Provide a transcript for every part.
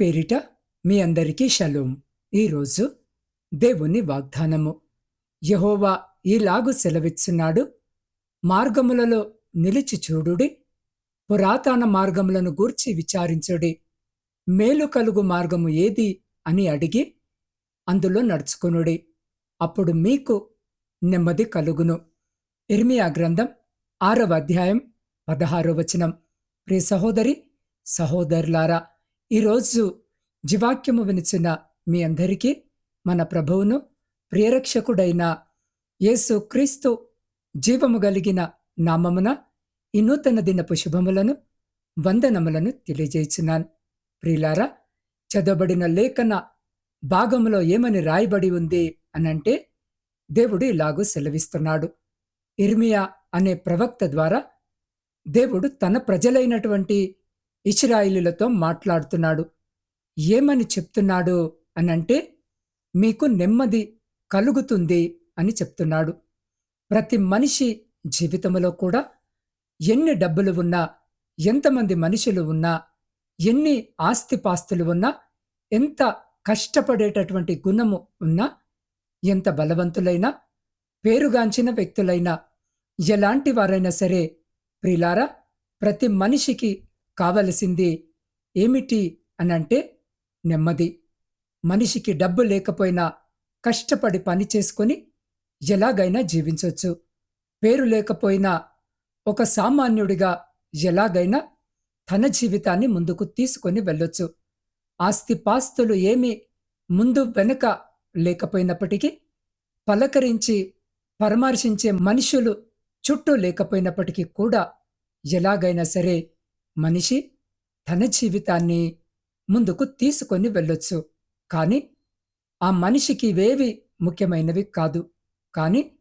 పేరిట మీ అందరికీ షలోం. ఈరోజు దేవుని వాగ్దానము. యహోవా ఈలాగు సెలవిచ్చున్నాడు. మార్గములలో నిలిచి చూడుడి. పురాతన మార్గములను గూర్చి విచారించుడి. మేలు కలుగు మార్గము ఏది అని అడిగి అందులో నడుచుకునుడి. అప్పుడు మీకు నెమ్మది కలుగును. ఇర్మియా గ్రంథం ఆరవ అధ్యాయం పదహారో వచనం. ప్రియ సహోదరి సహోదరులారా ఈరోజు జీవాక్యము వినిచిన మీ అందరికీ మన ప్రభువును ప్రియరక్షకుడైన యేసు క్రీస్తు జీవము కలిగిన నామమున ఈ నూతన దినపు శుభములను వందనములను తెలియజేస్తున్నాను. ప్రియులారా చదవబడిన లేఖన భాగములో ఏమని రాయబడి ఉంది అనంటే దేవుడు ఇలాగూ సెలవిస్తున్నాడు. ఇర్మియా అనే ప్రవక్త ద్వారా దేవుడు తన ప్రజలైనటువంటి ఇస్రాయిలులతో మాట్లాడుతున్నాడు. ఏమని చెప్తున్నాడు అనంటే మీకు నెమ్మది కలుగుతుంది అని చెప్తున్నాడు. ప్రతి మనిషి జీవితంలో కూడా ఎన్ని డబ్బులు ఉన్నా ఎంతమంది మనుషులు ఉన్నా ఎన్ని ఆస్తిపాస్తులు ఉన్నా ఎంత కష్టపడేటటువంటి గుణము ఉన్నా ఎంత బలవంతులైనా పేరుగాంచిన వ్యక్తులైనా ఎలాంటి వారైనా సరే ప్రిలారా ప్రతి మనిషికి కావలసింది ఏమిటి అనంటే నెమ్మది. మనిషికి డబ్బు లేకపోయినా కష్టపడి పని చేసుకొని ఎలాగైనా జీవించవచ్చు పేరు లేకపోయినా ఒక సామాన్యుడిగా ఎలాగైనా తన జీవితాన్ని ముందుకు తీసుకొని వెళ్ళొచ్చు. ఆస్తిపాస్తులు ఏమీ ముందు వెనుక లేకపోయినప్పటికీ పలకరించి పరామర్శించే మనుషులు చుట్టూ లేకపోయినప్పటికీ కూడా ఎలాగైనా సరే మనిషి తన జీవితాన్ని ముందుకు తీసుకొని వెళ్ళొచ్చు. కానీ ఆ మనిషికి ఇవేవి ముఖ్యమైనవి కాదు. కానీ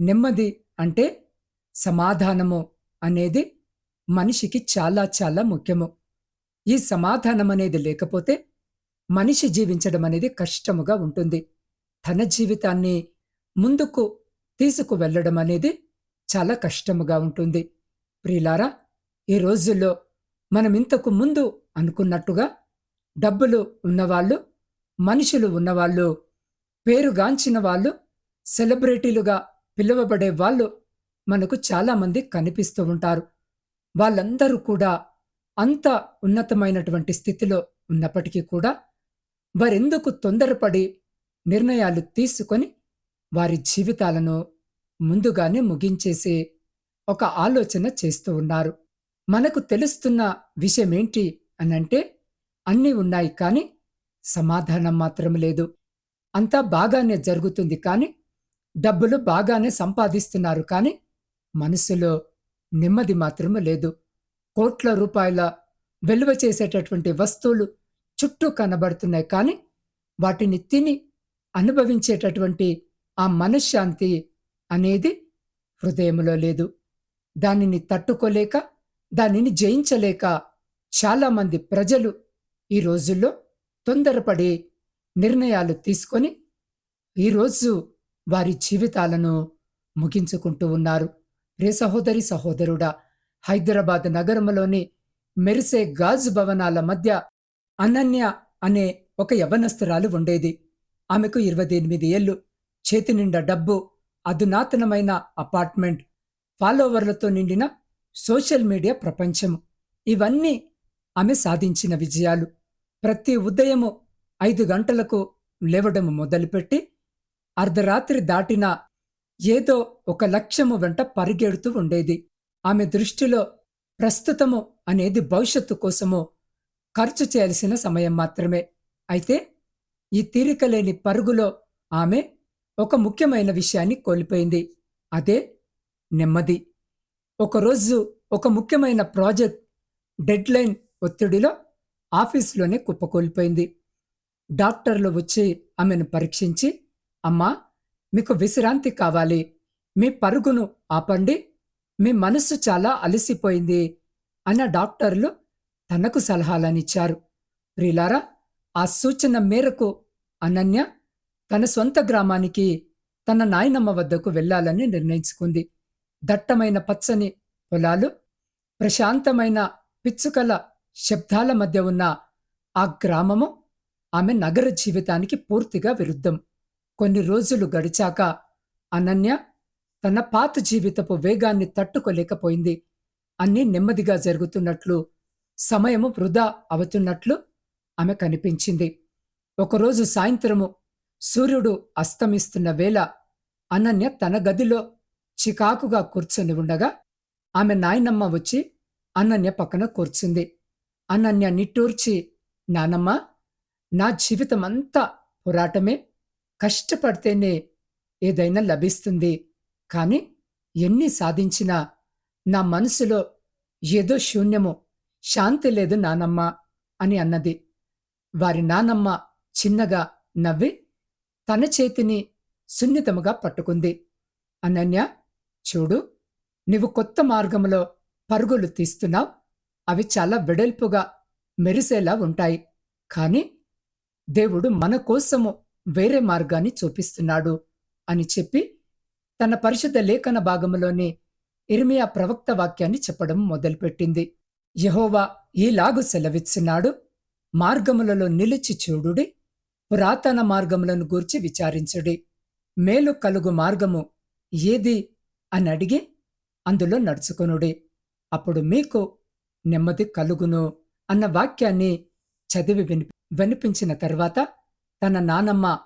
నెమ్మది అంటే సమాధానము అనేది మనిషికి చాలా చాలా ముఖ్యము. ఈ సమాధానం అనేది లేకపోతే మనిషి జీవించడం అనేది కష్టముగా ఉంటుంది. తన జీవితాన్ని ముందుకు తీసుకు వెళ్ళడం అనేది చాలా కష్టముగా ఉంటుంది. ప్రియులారా ఈ రోజుల్లో మనం ఇంతకు ముందు అనుకున్నట్టుగా డబ్బులు ఉన్నవాళ్ళు మనుషులు ఉన్నవాళ్ళు పేరుగాంచిన వాళ్ళు సెలబ్రిటీలుగా పిలువబడే వాళ్ళు మనకు చాలామంది కనిపిస్తూ ఉంటారు. వాళ్ళందరూ కూడా అంత ఉన్నతమైనటువంటి స్థితిలో ఉన్నప్పటికీ కూడా వారెందుకు తొందరపడి నిర్ణయాలు తీసుకొని వారి జీవితాలను ముందుగానే ముగించేసి ఒక ఆలోచన చేస్తూ ఉన్నారు. మనకు తెలుస్తున్న విషయమేంటి అనంటే అన్నీ ఉన్నాయి కానీ సమాధానం మాత్రం లేదు. అంతా బాగానే జరుగుతుంది కానీ డబ్బులు బాగానే సంపాదిస్తున్నారు కానీ మనసులో నెమ్మది మాత్రము లేదు. కోట్ల రూపాయల విలువ చేసేటటువంటి వస్తువులు చుట్టూ కనబడుతున్నాయి కానీ వాటిని తిని అనుభవించేటటువంటి ఆ మనశ్శాంతి అనేది హృదయంలో లేదు. దానిని తట్టుకోలేక దానిని జయించలేక చాలామంది ప్రజలు ఈ రోజుల్లో తొందరపడి నిర్ణయాలు తీసుకొని ఈరోజు వారి జీవితాలను ముగించుకుంటూ ఉన్నారు. రే సహోదరి సహోదరుడా హైదరాబాద్ నగరంలోని మెరిసే గాజు భవనాల మధ్య అనన్య అనే ఒక యవనస్తురాలు ఉండేది. ఆమెకు ఇరవై ఎనిమిది ఏళ్ళు. చేతి నిండా డబ్బు అధునాతనమైన అపార్ట్మెంట్ ఫాలోవర్లతో నిండిన సోషల్ మీడియా ప్రపంచం ఇవన్నీ ఆమె సాధించిన విజయాలు. ప్రతి ఉదయము ఐదు గంటలకు లేవడం మొదలుపెట్టి అర్ధరాత్రి దాటినా ఏదో ఒక లక్ష్యము వెంట పరిగెడుతూ ఉండేది. ఆమె దృష్టిలో ప్రస్తుతము అనేది భవిష్యత్తు కోసము ఖర్చు చేయాల్సిన సమయం మాత్రమే. అయితే ఈ తీరికలేని పరుగులో ఆమె ఒక ముఖ్యమైన విషయాన్ని కోల్పోయింది. అదే నెమ్మది. ఒకరోజు ఒక ముఖ్యమైన ప్రాజెక్ట్ డెడ్లైన్ ఒత్తిడిలో ఆఫీసులోనే కుప్పకూలిపోయింది. డాక్టర్లు వచ్చి ఆమెను పరీక్షించి అమ్మా మీకు విశ్రాంతి కావాలి. మీ పరుగును ఆపండి. మీ మనస్సు చాలా అలసిపోయింది అన్న డాక్టర్లు తనకు సలహాలనిచ్చారు. ప్రిలారా ఆ సూచన మేరకు అనన్య తన సొంత గ్రామానికి తన నాయనమ్మ వద్దకు వెళ్ళాలని నిర్ణయించుకుంది. దట్టమైన పచ్చని పొలాలు ప్రశాంతమైన పిచ్చుకల శబ్దాల మధ్య ఉన్న ఆ గ్రామము ఆమె నగర జీవితానికి పూర్తిగా విరుద్ధం. కొన్ని రోజులు గడిచాక అనన్య తన పాత జీవితపు వేగాన్ని తట్టుకోలేకపోయింది. అన్నీ నెమ్మదిగా జరుగుతున్నట్లు సమయము వృధా అవుతున్నట్లు ఆమె కనిపించింది. ఒకరోజు సాయంత్రము సూర్యుడు అస్తమిస్తున్న వేళ అనన్య తన గదిలో చికాకుగా కూర్చొని ఉండగా ఆమె నాయనమ్మ వచ్చి అనన్య పక్కన కూర్చుంది. అనన్య నిట్టూర్చి నానమ్మ నా జీవితమంతా పోరాటమే. కష్టపడితేనే ఏదైనా లభిస్తుంది. కాని ఎన్ని సాధించినా నా మనసులో ఏదో శూన్యము శాంతి లేదు నానమ్మ అని అన్నది. వారి నానమ్మ చిన్నగా నవ్వి తన చేతిని సున్నితముగా పట్టుకుంది. అనన్య చూడు నీవు కొత్త మార్గంలో పరుగులు తీస్తున్నావు. అవి చాలా వెడల్పుగా మెరిసేలా ఉంటాయి. కాని దేవుడు మన కోసము వేరే మార్గాన్ని చూపిస్తున్నాడు అని చెప్పి తన పరిశుద్ధ లేఖన భాగంలోని ఇర్మియా ప్రవక్త వాక్యాన్ని చెప్పడం మొదలుపెట్టింది. యహోవా ఈలాగు సెలవిస్తున్నాడు మార్గములలో నిలిచి చూడుడి. పురాతన మార్గములను గూర్చి విచారించుడి. మేలు కలుగు మార్గము ఏది? అని అడిగి అందులో నడుచుకొనుడి. అప్పుడు మీకు నెమ్మది కలుగును అన్న వాక్యాన్ని చదివి విని వినిపించిన తర్వాత తన నానమ్మ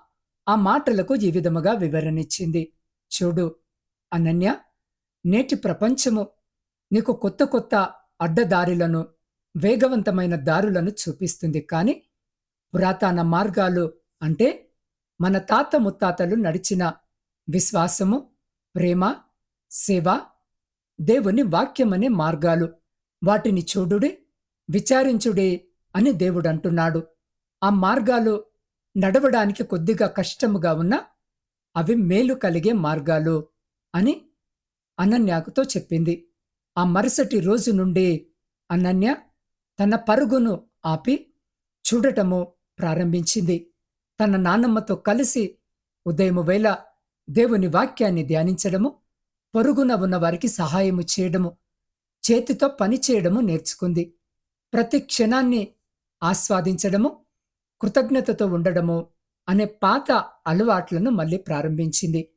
ఆ మాటలకు ఈ విధముగా వివరణిచ్చింది. చూడు అనన్య నేటి ప్రపంచము నీకు కొత్త కొత్త అడ్డదారులను వేగవంతమైన దారులను చూపిస్తుంది. కాని పురాతన మార్గాలు అంటే మన తాత ముత్తాతలు నడిచిన విశ్వాసము ప్రేమ సేవ దేవుని వాక్యమనే మార్గాలు. వాటిని చూడుడే విచారించుడే అని దేవుడు అంటున్నాడు ఆ మార్గాలు నడవడానికి కొద్దిగా కష్టముగా ఉన్నా అవి మేలు కలిగే మార్గాలు అని అనన్యాకుతో చెప్పింది. ఆ మరుసటి రోజు నుండి అనన్య తన పరుగును ఆపి చూడటము ప్రారంభించింది. తన నానమ్మతో కలిసి ఉదయము వేళ దేవుని వాక్యాన్ని ధ్యానించడము పొరుగున ఉన్నవారికి సహాయము చేయడము చేతితో పని చేయడము నేర్చుకుంది. ప్రతి క్షణాన్ని ఆస్వాదించడము కృతజ్ఞతతో ఉండడము అనే పాత అలవాట్లను మళ్ళీ ప్రారంభించింది.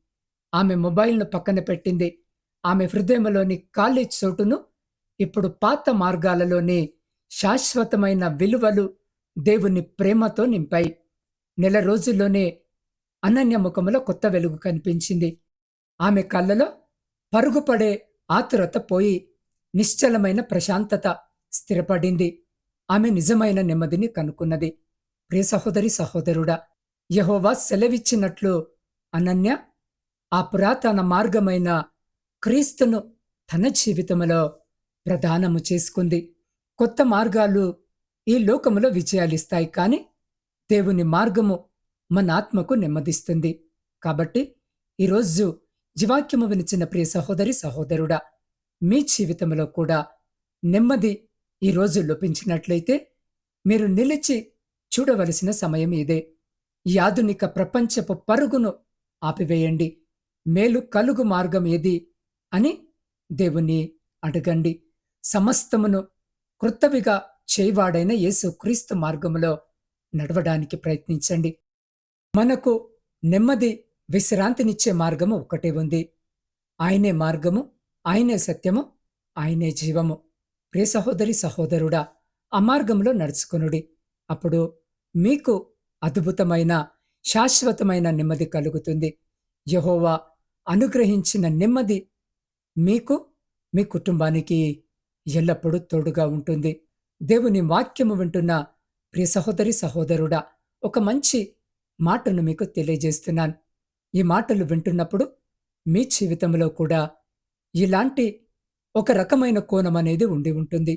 ఆమె మొబైల్ను పక్కన పెట్టింది. ఆమె హృదయంలోని ఖాళీ చోటును ఇప్పుడు పాత మార్గాలలోని శాశ్వతమైన విలువలు దేవుని ప్రేమతో నింపాయి. నెల రోజుల్లోనే అనన్య ముఖములో కొత్త వెలుగు కనిపించింది. ఆమె కళ్ళలో పరుగుపడే ఆతురత పోయి నిశ్చలమైన ప్రశాంతత స్థిరపడింది. ఆమె నిజమైన నెమ్మదిని కనుక్కున్నది. ప్రియ సహోదరి సహోదరుడా యహోవా సెలవిచ్చినట్లు అనన్య ఆ పురాతన మార్గమైన క్రీస్తును తన జీవితంలో ప్రదానము చేసుకుంది. కొత్త మార్గాలు ఈ లోకములో విజయాలిస్తాయి కాని దేవుని మార్గము మన ఆత్మకు నెమ్మదిస్తుంది. కాబట్టి ఈరోజు జీవాక్యము వినిచిన ప్రియ సహోదరి సహోదరుడా మీ జీవితంలో కూడా నెమ్మది ఈరోజు లోపించినట్లయితే మీరు నిలిచి చూడవలసిన సమయం ఇదే. ఈ ఆధునిక ప్రపంచపు పరుగును ఆపివేయండి. మేలు కలుగు మార్గం ఏది అని దేవుని అడగండి. సమస్తమును కృత్తవిగా చేయవాడైన యేసు క్రీస్తు మార్గములో నడవడానికి ప్రయత్నించండి. మనకు నెమ్మది విశ్రాంతినిచ్చే మార్గము ఒకటే ఉంది. ఆయనే మార్గము ఆయనే సత్యము ఆయనే జీవము. ప్రియ సహోదరి సహోదరుడా ఆ మార్గంలో నడుచుకునుడి. అప్పుడు మీకు అద్భుతమైన శాశ్వతమైన నెమ్మది కలుగుతుంది. యహోవా అనుగ్రహించిన నెమ్మది మీకు మీ కుటుంబానికి ఎల్లప్పుడూ తోడుగా ఉంటుంది. దేవుని వాక్యము వింటున్న ప్రియ సహోదరి సహోదరుడా ఒక మంచి మాటను మీకు తెలియజేస్తున్నాను. ఈ మాటలు వింటున్నప్పుడు మీ జీవితంలో కూడా ఇలాంటి ఒక రకమైన కోణం అనేది ఉండి ఉంటుంది.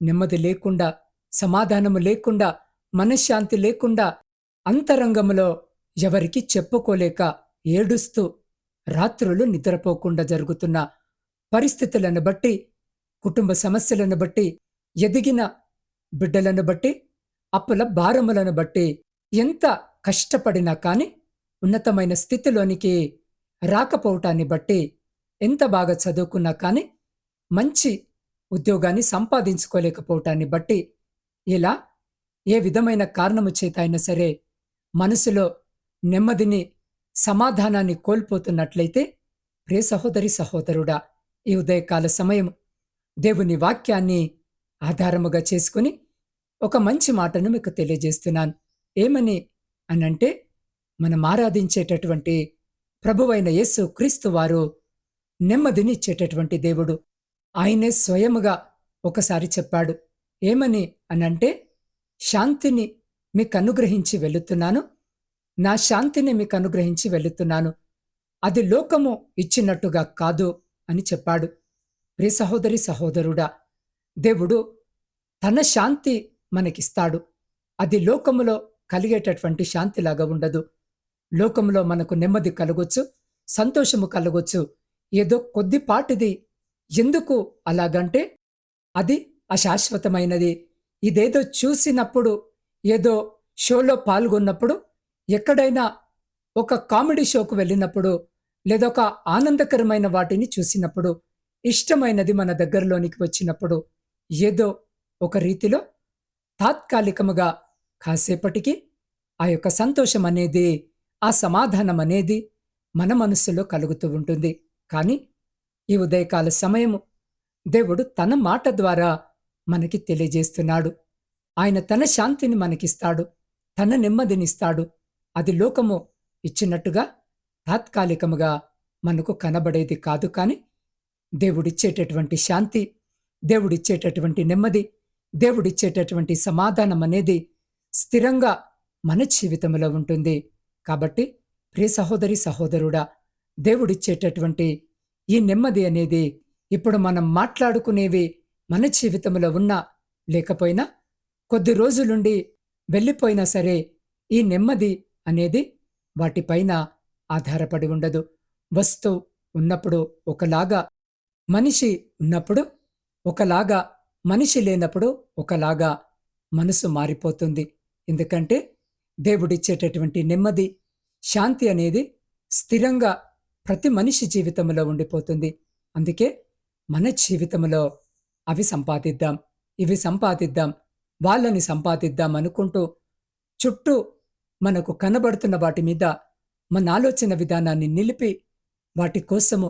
నెమ్మది లేకుండా సమాధానము లేకుండా మనశ్శాంతి లేకుండా అంతరంగంలో ఎవరికి చెప్పుకోలేక ఏడుస్తూ రాత్రులు నిద్రపోకుండా జరుగుతున్న పరిస్థితులను బట్టి కుటుంబ సమస్యలను బట్టి ఎదిగిన బిడ్డలను బట్టి అప్పుల భారములను బట్టి ఎంత కష్టపడినా కాని ఉన్నతమైన స్థితిలోనికి రాకపోవటాన్ని బట్టి ఎంత బాగా చదువుకున్నా కానీ మంచి ఉద్యోగాన్ని సంపాదించుకోలేకపోవటాన్ని బట్టి ఇలా ఏ విధమైన కారణము చేత అయినా సరే మనసులో నెమ్మదిని సమాధానాన్ని కోల్పోతున్నట్లయితే ప్రే సహోదరి సహోదరుడా ఈ ఉదయకాల సమయం దేవుని వాక్యాన్ని ఆధారముగా చేసుకుని ఒక మంచి మాటను మీకు తెలియజేస్తున్నాను. ఏమని అనంటే మనం ఆరాధించేటటువంటి ప్రభువైన యేసు క్రీస్తు వారు నెమ్మదినిచ్చేటటువంటి దేవుడు. ఆయనే స్వయముగా ఒకసారి చెప్పాడు ఏమని అనంటే శాంతిని మీకు అనుగ్రహించి వెళుతున్నాను నా శాంతిని మీకు అనుగ్రహించి వెళుతున్నాను అది లోకము ఇచ్చినట్టుగా కాదు అని చెప్పాడు. ప్రియ సహోదరి సహోదరుడా దేవుడు తన శాంతి మనకిస్తాడు. అది లోకములో కలిగేటటువంటి శాంతిలాగా ఉండదు. లోకంలో మనకు నెమ్మది కలగొచ్చు సంతోషము కలగొచ్చు. ఏదో కొద్దిపాటిది ఎందుకు అలాగంటే అది అశాశ్వతమైనది. ఇదేదో చూసినప్పుడు ఏదో షోలో పాల్గొన్నప్పుడు ఎక్కడైనా ఒక కామెడీ షోకు వెళ్ళినప్పుడు లేదా ఒక ఆనందకరమైన వాటిని చూసినప్పుడు ఇష్టమైనది మన దగ్గరలోనికి వచ్చినప్పుడు ఏదో ఒక రీతిలో తాత్కాలికముగా కాసేపటికి ఆ యొక్క సంతోషం అనేది ఆ సమాధానం అనేది మన మనస్సులో కలుగుతూ ఉంటుంది. కానీ ఈ ఉదయకాల సమయము దేవుడు తన మాట ద్వారా మనకి తెలియజేస్తున్నాడు. ఆయన తన శాంతిని మనకిస్తాడు. తన నెమ్మదినిస్తాడు. అది లోకము ఇచ్చినట్టుగా తాత్కాలికముగా మనకు కనబడేది కాదు. కాని దేవుడిచ్చేటటువంటి శాంతి దేవుడిచ్చేటటువంటి నెమ్మది దేవుడిచ్చేటటువంటి సమాధానం అనేది స్థిరంగా మన జీవితంలో ఉంటుంది. కాబట్టి ప్రియ సహోదరి సహోదరుడా దేవుడిచ్చేటటువంటి ఈ నెమ్మది అనేది ఇప్పుడు మనం మాట్లాడుకునేవి మన జీవితంలో ఉన్నా లేకపోయినా కొద్ది రోజులుండి వెళ్ళిపోయినా సరే ఈ నెమ్మది అనేది వాటిపైన ఆధారపడి ఉండదు. వస్తు ఉన్నప్పుడు ఒకలాగా మనిషి ఉన్నప్పుడు ఒకలాగా మనిషి లేనప్పుడు ఒకలాగా మనసు మారిపోతుంది. ఎందుకంటే దేవుడిచ్చేటటువంటి నెమ్మది శాంతి అనేది స్థిరంగా ప్రతి మనిషి జీవితంలో ఉండిపోతుంది. అందుకే మన జీవితంలో అవి సంపాదిద్దాం ఇవి సంపాదిద్దాం వాళ్ళని సంపాదిద్దాం అనుకుంటూ చుట్టూ మనకు కనబడుతున్న వాటి మీద మన ఆలోచన విధానాన్ని నిలిపి వాటి కోసము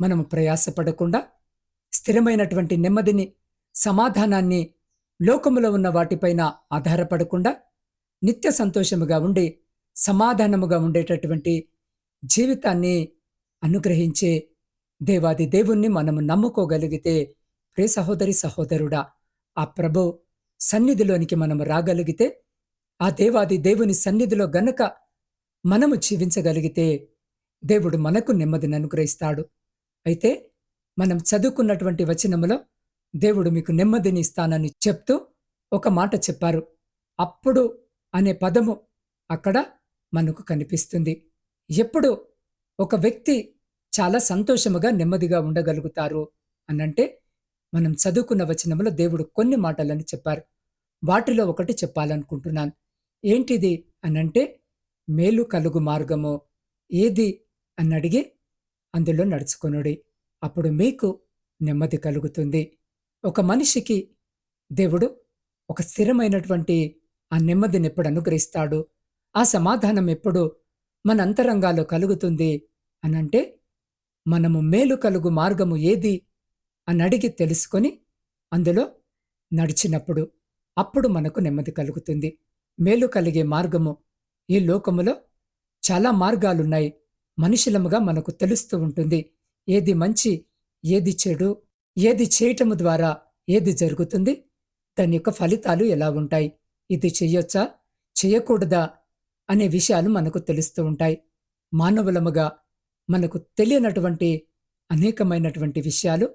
మనము ప్రయాసపడకుండా స్థిరమైనటువంటి నెమ్మదిని సమాధానాన్ని లోకములో ఉన్న వాటిపైన ఆధారపడకుండా నిత్య సంతోషముగా ఉండి సమాధానముగా ఉండేటటువంటి జీవితాన్ని అనుగ్రహించే దేవాది దేవుణ్ణి మనము నమ్ముకోగలిగితే ప్రే సహోదరి సహోదరుడా ఆ ప్రభు సన్నిధిలోనికి మనము రాగలిగితే ఆ దేవాది దేవుని సన్నిధిలో గనక మనము జీవించగలిగితే దేవుడు మనకు నెమ్మదిని అనుగ్రహిస్తాడు. అయితే మనం చదువుకున్నటువంటి వచనములో దేవుడు మీకు నెమ్మదిని ఇస్తానని చెప్తూ ఒక మాట చెప్పారు. అప్పుడు అనే పదము అక్కడ మనకు కనిపిస్తుంది. ఎప్పుడు ఒక వ్యక్తి చాలా సంతోషముగా నెమ్మదిగా ఉండగలుగుతారు అనంటే మనం చదువుకున్న వచనంలో దేవుడు కొన్ని మాటలని చెప్పారు. వాటిలో ఒకటి చెప్పాలనుకుంటున్నాను. ఏంటిది అనంటే మేలు కలుగు మార్గము ఏది అని అడిగి అందులో నడుచుకొనుడి. అప్పుడు మీకు నెమ్మది కలుగుతుంది. ఒక మనిషికి దేవుడు ఒక స్థిరమైనటువంటి ఆ నెమ్మదిని ఎప్పుడు అనుగ్రహిస్తాడు? ఆ సమాధానం ఎప్పుడు మన అంతరంగాలో కలుగుతుంది అనంటే మనము మేలు కలుగు మార్గము ఏది అని అడిగి తెలుసుకొని అందులో నడిచినప్పుడు అప్పుడు మనకు నెమ్మది కలుగుతుంది. మేలు కలిగే మార్గము ఈ లోకములో చాలా మార్గాలున్నాయి. మనుషులముగా మనకు తెలుస్తూ ఉంటుంది. ఏది మంచి ఏది చెడు ఏది చేయటము ద్వారా ఏది జరుగుతుంది దాని యొక్క ఫలితాలు ఎలా ఉంటాయి ఇది చెయ్యొచ్చా చేయకూడదా అనే విషయాలు మనకు తెలుస్తూ ఉంటాయి. మానవులముగా మనకు తెలియనటువంటి అనేకమైనటువంటి విషయాలు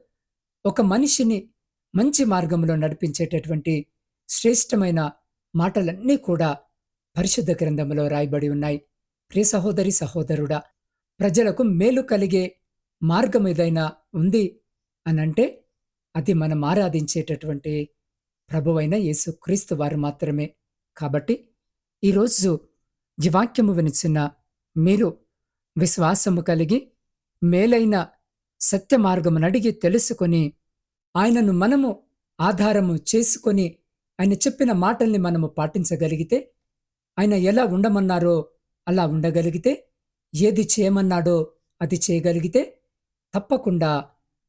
ఒక మనిషిని మంచి మార్గంలో నడిపించేటటువంటి శ్రేష్టమైన మాటలన్నీ కూడా పరిశుద్ధ గ్రంథంలో రాయబడి ఉన్నాయి. ప్రియ సహోదరి సహోదరుడా ప్రజలకు మేలు కలిగే మార్గం ఏదైనా ఉంది అనంటే అది మనం ఆరాధించేటటువంటి ప్రభువైన యేసుక్రీస్తు వారు మాత్రమే. కాబట్టి ఈరోజు ఈ వాక్యము వినిచిన మీరు విశ్వాసము కలిగి మేలైన సత్య మార్గము నడిగి తెలుసుకొని ఆయనను మనము ఆధారము చేసుకొని ఆయన చెప్పిన మాటల్ని మనము పాటించగలిగితే ఆయన ఎలా ఉండమన్నారో అలా ఉండగలిగితే ఏది చేయమన్నాడో అది చేయగలిగితే తప్పకుండా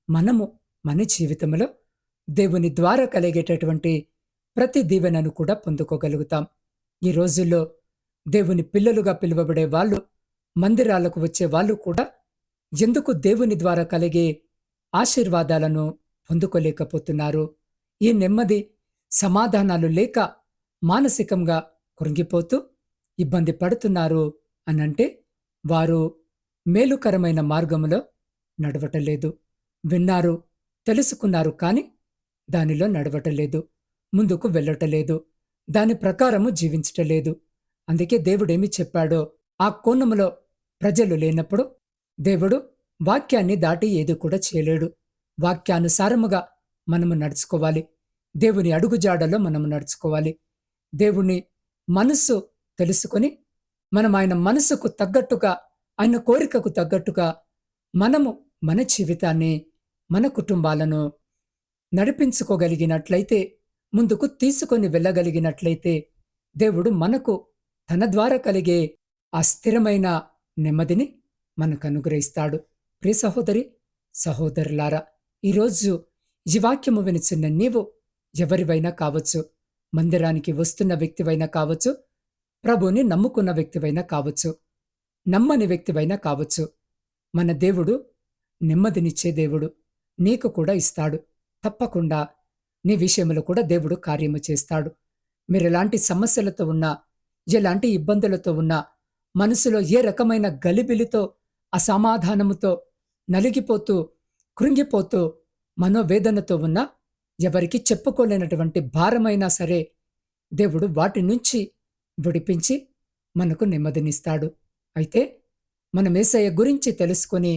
మనము మన జీవితంలో దేవుని ద్వారా కలిగేటటువంటి ప్రతి దీవెనను కూడా పొందుకోగలుగుతాం. ఈ రోజుల్లో దేవుని పిల్లలుగా పిలువబడే వాళ్ళు మందిరాలకు వచ్చే వాళ్ళు కూడా ఎందుకు దేవుని ద్వారా కలిగే ఆశీర్వాదాలను పొందుకోలేకపోతున్నారు? ఈ నెమ్మది సమాధానాలు లేక మానసికంగా కృంగిపోతూ ఇబ్బంది పడుతున్నారు అనంటే వారు మేలుకరమైన మార్గములో నడవటలేదు. విన్నారు తెలుసుకున్నారు కాని దానిలో నడవటలేదు ముందుకు వెళ్ళటలేదు దాని ప్రకారము జీవించటలేదు. అందుకే దేవుడేమి చెప్పాడో ఆ కోణములో ప్రజలు లేనప్పుడు దేవుడు వాక్యాన్ని దాటి ఏది కూడా చేయలేడు. వాక్యానుసారముగా మనము నడుచుకోవాలి. దేవుని అడుగుజాడలో మనము నడుచుకోవాలి. దేవుని మనస్సు తెలుసుకొని మనం ఆయన మనసుకు తగ్గట్టుగా ఆయన కోరికకు తగ్గట్టుగా మనము మన జీవితాన్ని మన కుటుంబాలను నడిపించుకోగలిగినట్లయితే ముందుకు తీసుకొని వెళ్ళగలిగినట్లయితే దేవుడు మనకు తన ద్వారా కలిగే ఆ స్థిరమైన నెమ్మదిని మనకు అనుగ్రహిస్తాడు. ప్రియ సహోదరి సహోదరులారా ఈరోజు ఈ వాక్యము వినిచున్న నీవు ఎవరివైనా కావచ్చు మందిరానికి వస్తున్న వ్యక్తివైనా కావచ్చు ప్రభుని నమ్ముకున్న వ్యక్తివైనా కావచ్చు నమ్మని వ్యక్తివైనా కావచ్చు మన దేవుడు నెమ్మదినిచ్చే దేవుడు నీకు కూడా ఇస్తాడు. తప్పకుండా నీ విషయంలో కూడా దేవుడు కార్యము చేస్తాడు. మీరు ఎలాంటి సమస్యలతో ఉన్నా ఎలాంటి ఇబ్బందులతో ఉన్నా మనసులో ఏ రకమైన గలిబిలితో అసమాధానముతో నలిగిపోతూ కృంగిపోతూ మనోవేదనతో ఉన్నా ఎవరికి చెప్పుకోలేనటువంటి భారమైనా సరే దేవుడు వాటి నుంచి విడిపించి మనకు నెమ్మదినిస్తాడు. అయితే మనం ఏసయ్య గురించి తెలుసుకొని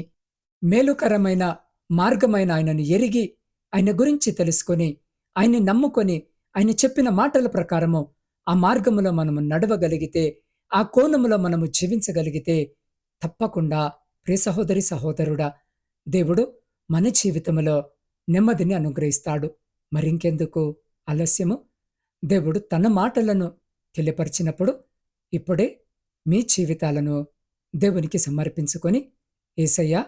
మేలుకరమైన మార్గమైన ఆయనను ఎరిగి ఆయన గురించి తెలుసుకొని ఆయన్ని నమ్ముకొని ఆయన చెప్పిన మాటల ప్రకారము ఆ మార్గములో మనము నడవగలిగితే ఆ కోణములో మనము జీవించగలిగితే తప్పకుండా ప్రియ సహోదరి సహోదరుడా దేవుడు మన జీవితంలో నెమ్మదిని అనుగ్రహిస్తాడు. మరింకెందుకు? ఆలస్యము. దేవుడు తన మాటలను తెలియపరిచినప్పుడు ఇప్పుడే మీ జీవితాలను దేవునికి సమర్పించుకొని ఏసయ్యా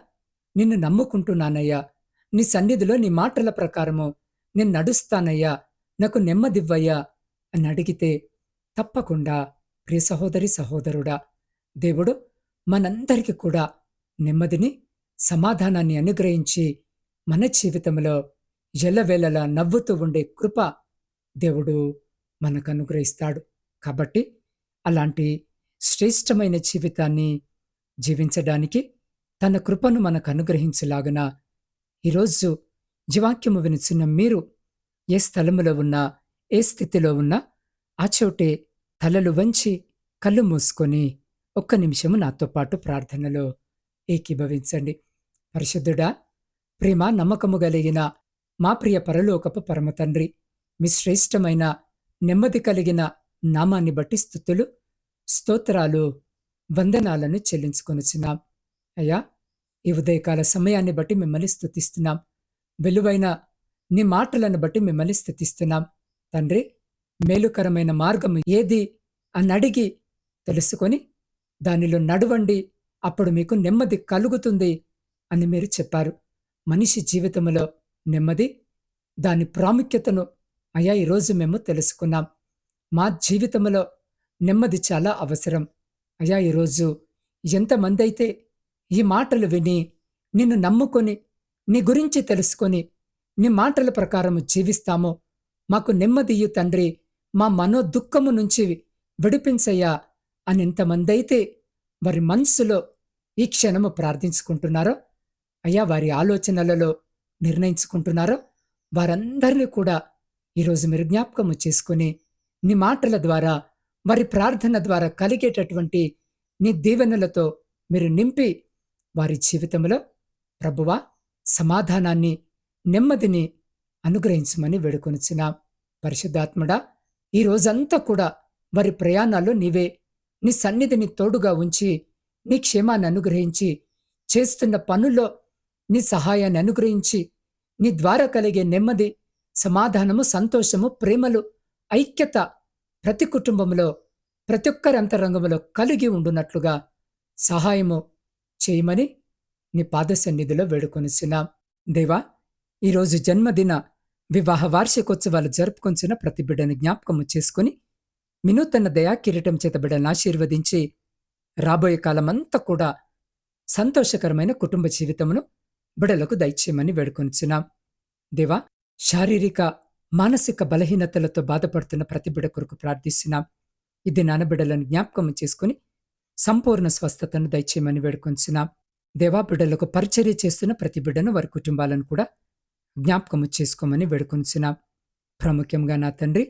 నిన్ను నమ్ముకుంటున్నానయ్యా. నీ సన్నిధిలో నీ మాటల ప్రకారము నేను నడుస్తానయ్యా. నాకు నెమ్మదివ్వయ్యా. అని అడిగితే తప్పకుండా ప్రియ సహోదరి సహోదరుడా దేవుడు మనందరికీ కూడా నెమ్మదిని సమాధానాన్ని అనుగ్రహించి మన జీవితంలో ఎల్లవేళలా నవ్వుతూ ఉండే కృప దేవుడు మనకు అనుగ్రహిస్తాడు. కాబట్టి అలాంటి శ్రేష్టమైన జీవితాన్ని జీవించడానికి తన కృపను మనకు అనుగ్రహించలాగున ఈరోజు జీవాక్యము వినిచిన మీరు ఏ స్థలములో ఉన్నా ఏ స్థితిలో ఉన్నా ఆ చోటే తలలు వంచి కళ్ళు మూసుకొని ఒక్క నిమిషము నాతో పాటు ప్రార్థనలో ఏకీభవించండి. పరిశుద్ధుడా ప్రేమ నమ్మకము కలిగిన మా ప్రియ పరలోకపు పరమ తండ్రి మీ శ్రేష్టమైన నెమ్మది కలిగిన నామాన్ని బట్టి స్థుతులు స్తోత్రాలు వందనాలను చెల్లించుకొనుచున్నాం. అయ్యా ఈ ఉదయకాల సమయాన్ని బట్టి మిమ్మల్ని స్థుతిస్తున్నాం. వెలువైన నీ మాటలను బట్టి మిమ్మల్ని స్థుతిస్తున్నాం. తండ్రి మేలుకరమైన మార్గం ఏది? అని అడిగి తెలుసుకొని దానిలో నడవండి అప్పుడు మీకు నెమ్మది కలుగుతుంది అని మీరు చెప్పారు. మనిషి జీవితంలో నెమ్మది దాని ప్రాముఖ్యతను అయ్యా ఈరోజు మేము తెలుసుకున్నాం. మా జీవితంలో నెమ్మది చాలా అవసరం. అయ్యా ఈరోజు ఎంతమంది అయితే ఈ మాటలు విని నిన్ను నమ్ముకొని నీ గురించి తెలుసుకొని నీ మాటల ప్రకారం జీవిస్తామో మాకు నెమ్మదియు తండ్రి మా మనో దుఃఖము నుంచి విడిపించయ్యా అని ఎంతమంది అయితే వారి మనసులో ఈ క్షణము ప్రార్థించుకుంటున్నారో అయ్యా వారి ఆలోచనలలో నిర్ణయించుకుంటున్నారో వారందరినీ కూడా ఈరోజు మీరు జ్ఞాపకము చేసుకుని నీ మాటల ద్వారా వారి ప్రార్థన ద్వారా కలిగేటటువంటి నీ దీవెనలతో మీరు నింపి వారి జీవితంలో ప్రభువా సమాధానాన్ని నెమ్మదిని అనుగ్రహించమని వేడుకొనిచున్నాం పరిశుద్ధాత్మడా ఈ రోజంతా కూడా వారి ప్రయాణాల్లో నీవే నీ సన్నిధిని తోడుగా ఉంచి నీ క్షేమాన్ని అనుగ్రహించి చేస్తున్న పనుల్లో నీ సహాయాన్ని అనుగ్రహించి నీ ద్వారా కలిగే నెమ్మది సమాధానము సంతోషము ప్రేమలు ఐక్యత ప్రతి కుటుంబంలో ప్రతి ఒక్కరి అంతరంగంలో కలిగి ఉండునట్లుగా సహాయము చేయమని నీ పాద సన్నిధిలో వేడుకొనిస్తున్నాం దేవా ఈరోజు జన్మదిన వివాహ వార్షికోత్సవాలు జరుపుకొంచిన ప్రతి బిడ్డను జ్ఞాపకము చేసుకుని వినూతన దయా కిరీటం చేత బిడ్డలను ఆశీర్వదించి రాబోయే కాలమంతా కూడా సంతోషకరమైన కుటుంబ జీవితమును బిడలకు దయచేయమని వేడుకొనిచున్నాం దేవా శారీరక మానసిక బలహీనతలతో బాధపడుతున్న ప్రతి బిడ కొరకు ప్రార్థిస్తున్నాం. ఇది నానబిడలను జ్ఞాపకం చేసుకుని సంపూర్ణ స్వస్థతను దయచేయమని వేడుకొంచున్నాం. దేవా బిడలకు పరిచర్య చేస్తున్న ప్రతి బిడ్డను వారి కుటుంబాలను కూడా జ్ఞాపకము చేసుకోమని వేడుకొంచున్నాం ప్రాముఖ్యంగా నా తండ్రి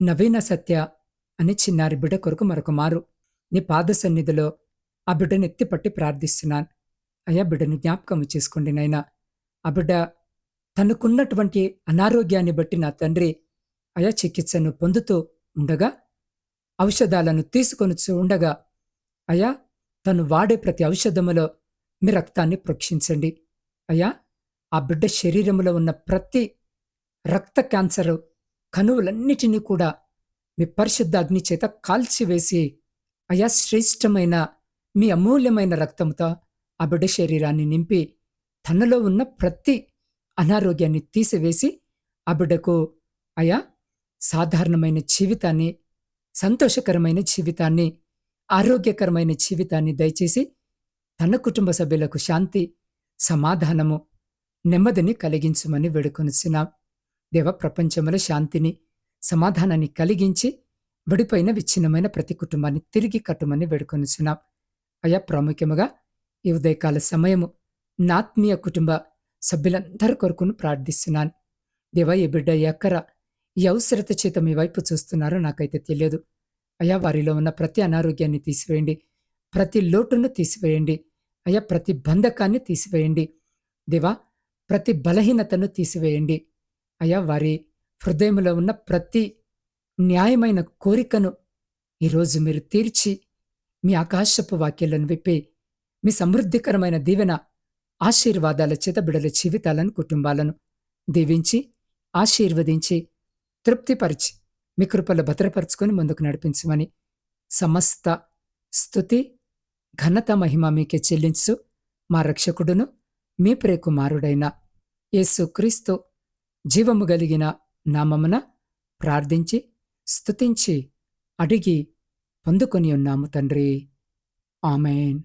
నవీన సత్య అని చిన్నారి బిడ్డ కొరకు మరొక మారు నీ పాద సన్నిధిలో ఆ బిడ్డను ఎత్తిపట్టి ప్రార్థిస్తున్నాను. అయ్యా బిడ్డను జ్ఞాపకము చేసుకోండి నైనా ఆ బిడ్డ తనకున్నటువంటి అనారోగ్యాన్ని బట్టి నా తండ్రి అయా చికిత్సను పొందుతూ ఉండగా ఔషధాలను తీసుకొని ఉండగా అయా తను వాడే ప్రతి ఔషధములో మీ రక్తాన్ని ప్రోక్షించండి. అయ్యా ఆ బిడ్డ శరీరంలో ఉన్న ప్రతి రక్త క్యాన్సర్ కనువులన్నిటినీ కూడా మీ పరిశుద్ధ అగ్ని చేత కాల్చివేసి అయా శ్రేష్టమైన మీ అమూల్యమైన రక్తంతో ఆ బిడ్డ శరీరాన్ని నింపి తనలో ఉన్న ప్రతి అనారోగ్యాన్ని తీసివేసి ఆ బిడ్డకు అయా సాధారణమైన జీవితాన్ని సంతోషకరమైన జీవితాన్ని ఆరోగ్యకరమైన జీవితాన్ని దయచేసి తన కుటుంబ సభ్యులకు శాంతి సమాధానము నెమ్మదిని కలిగించమని వేడుకొనిసినాం దేవ ప్రపంచంలో శాంతిని సమాధానాన్ని కలిగించి విడిపోయిన విచ్ఛిన్నమైన ప్రతి కుటుంబాన్ని తిరిగి కట్టుమని వేడుకొనిచున్నాం అయా ప్రాముఖ్యముగా ఈ ఉదయకాల సమయము నాత్మీయ కుటుంబ సభ్యులందరి కొరకును ప్రార్థిస్తున్నాను. దేవా ఈ బిడ్డ ఎక్కర ఈ అవసరత చేత మీ వైపు చూస్తున్నారో నాకైతే తెలియదు. అయా వారిలో ఉన్న ప్రతి అనారోగ్యాన్ని తీసివేయండి ప్రతి లోటును తీసివేయండి అయా ప్రతి బంధకాన్ని తీసివేయండి. దేవా ప్రతి బలహీనతను తీసివేయండి. అయ్యా వారి హృదయంలో ఉన్న ప్రతి న్యాయమైన కోరికను ఈరోజు మీరు తీర్చి మీ ఆకాశపు వాక్యాలను విప్పి మీ సమృద్ధికరమైన దీవెన ఆశీర్వాదాల చేత బిడల జీవితాలను కుటుంబాలను దీవించి ఆశీర్వదించి తృప్తిపరిచి మీ కృపలు భద్రపరుచుకొని ముందుకు నడిపించమని సమస్త స్థుతి ఘనత మహిమ మీకే చెల్లించు మా రక్షకుడును మీ ప్రేకుమారుడైన యేసుక్రీస్తు జీవము కలిగిన నామమున ప్రార్థించి స్తుతించి అడిగి పొందుకొని ఉన్నాము తండ్రి. ఆమెన్.